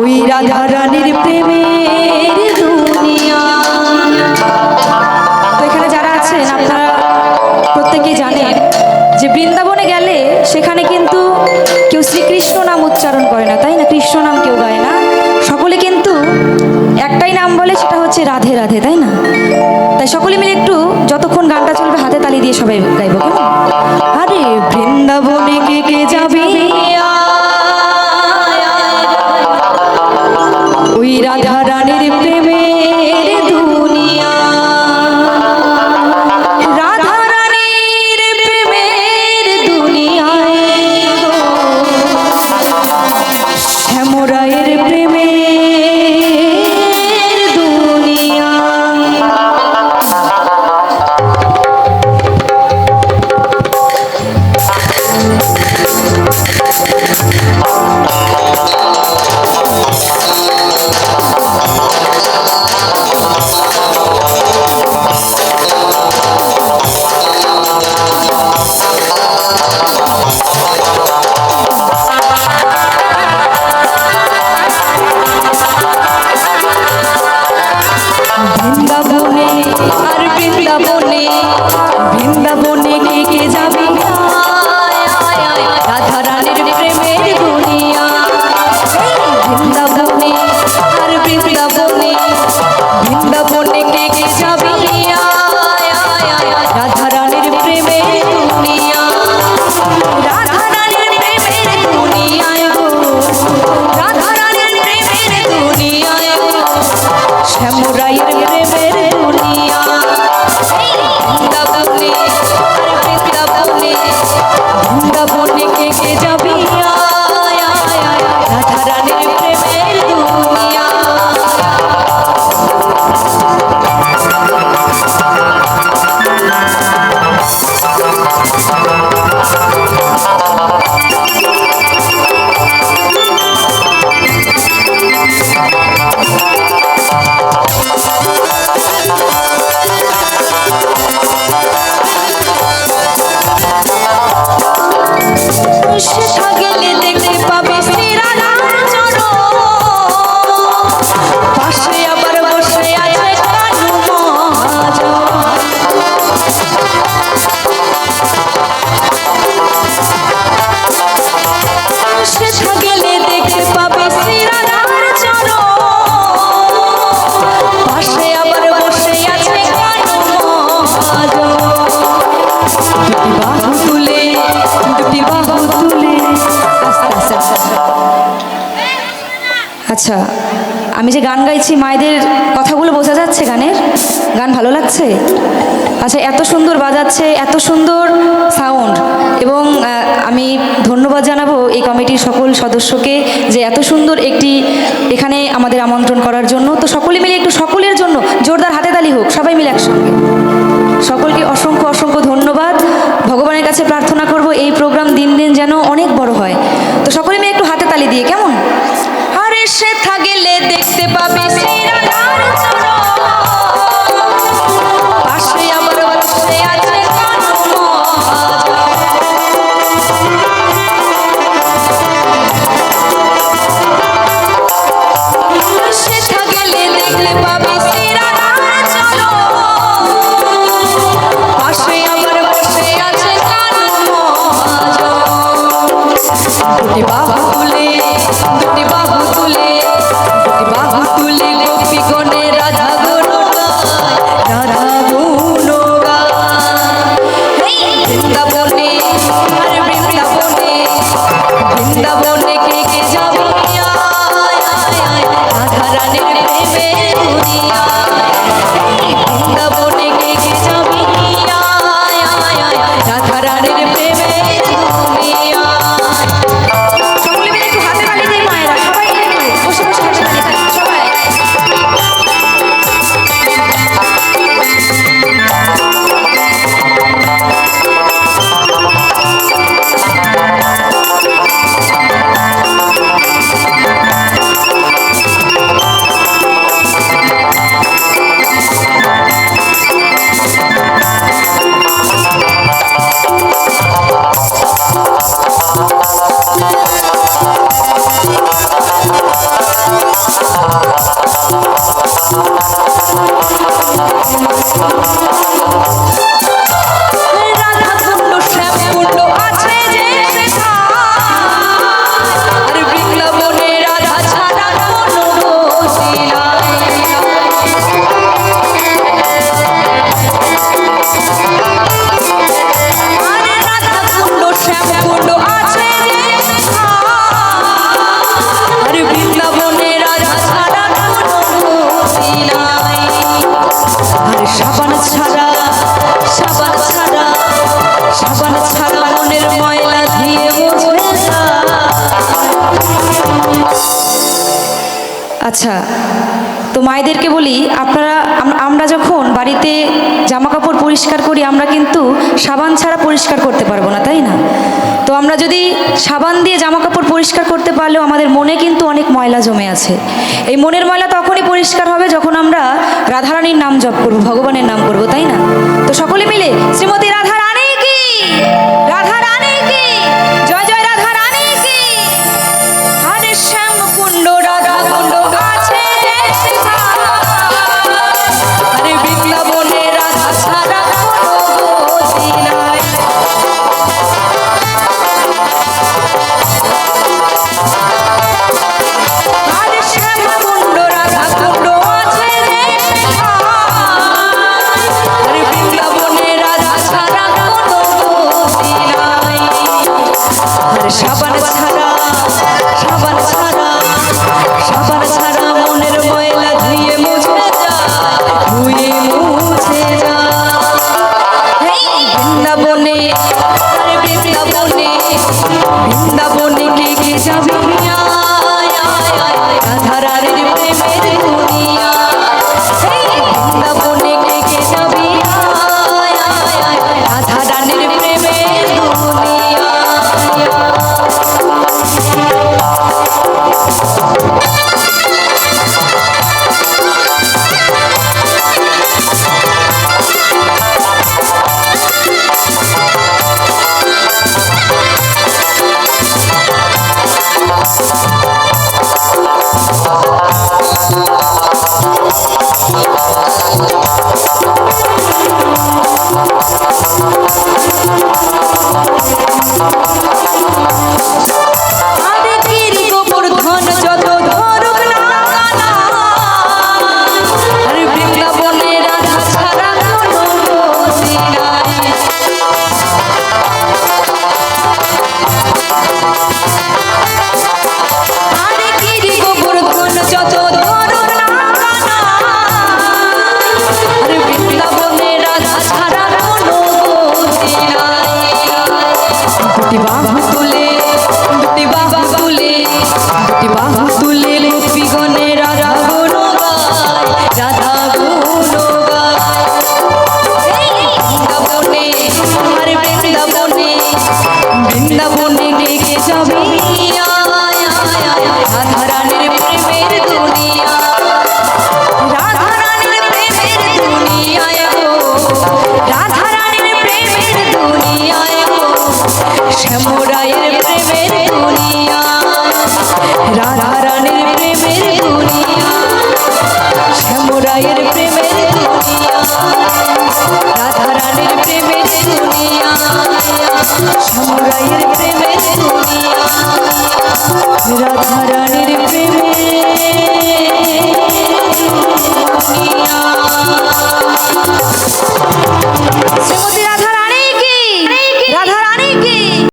ওই রাধা রানীর প্রেমের দুনিয়া। তো এখানে যারা আছেন, আপনারা প্রত্যেকেই জানেন যে বৃন্দাবনে গেলে সেখানে কিন্তু কেউ শ্রীকৃষ্ণ নাম উচ্চারণ করে না, তাই না? কৃষ্ণ নাম কেউ গায় না। সকলে কিন্তু একটাই নাম বলে, সেটা হচ্ছে রাধে রাধে, তাই না? তাই সকলে মিলে একটু যতক্ষণ গানটা চলবে, হাতে তালি দিয়ে সবাই গাইব আরে বৃন্দাবনে কে কে যাবে? আচ্ছা আমি যে গান গাইছি, মায়েদের কথাগুলো বোঝা যাচ্ছে গানের? গান ভালো লাগছে? আচ্ছা এত সুন্দর বাজাচ্ছে, এত সুন্দর সাউন্ড এবং আমি ধন্যবাদ জানাব এই কমিটির সকল সদস্যকে যে এত সুন্দর একটি এখানে আমাদের আমন্ত্রণ করার জন্য। তো সকলে মিলে একটু সকলের জন্য জোরদার হাতে তালি হোক, সবাই মিলে একসঙ্গে। সকলকে অসংখ্য অসংখ্য ধন্যবাদ। ভগবানের কাছে প্রার্থনা করব, এই প্রোগ্রাম দিন দিন যেন অনেক আচ্ছা তো মায়েদেরকে বলি, আপনারা আমরা যখন বাড়িতে জামা কাপড় পরিষ্কার করি, আমরা কিন্তু সাবান ছাড়া পরিষ্কার করতে পারব না, তাই না? তো আমরা যদি সাবান দিয়ে জামা কাপড় পরিষ্কার করতে পারলেও আমাদের মনে কিন্তু অনেক ময়লা জমে আছে। এই মনের ময়লা তখনই পরিষ্কার হবে যখন আমরা রাধারানীর নাম জপ করব, ভগবানের নাম করব, তাই না? তো সকলে মিলে শ্রীমতী রাধারা শ্যামরায়ের প্রেমের দুনিয়া। রাধা রানীর প্রেমের দুনিয়া। শ্যামরায়ের প্রেমের দুনিয়া। রাধা রানীর প্রেমের দুনিয়া। শ্যামরায়ের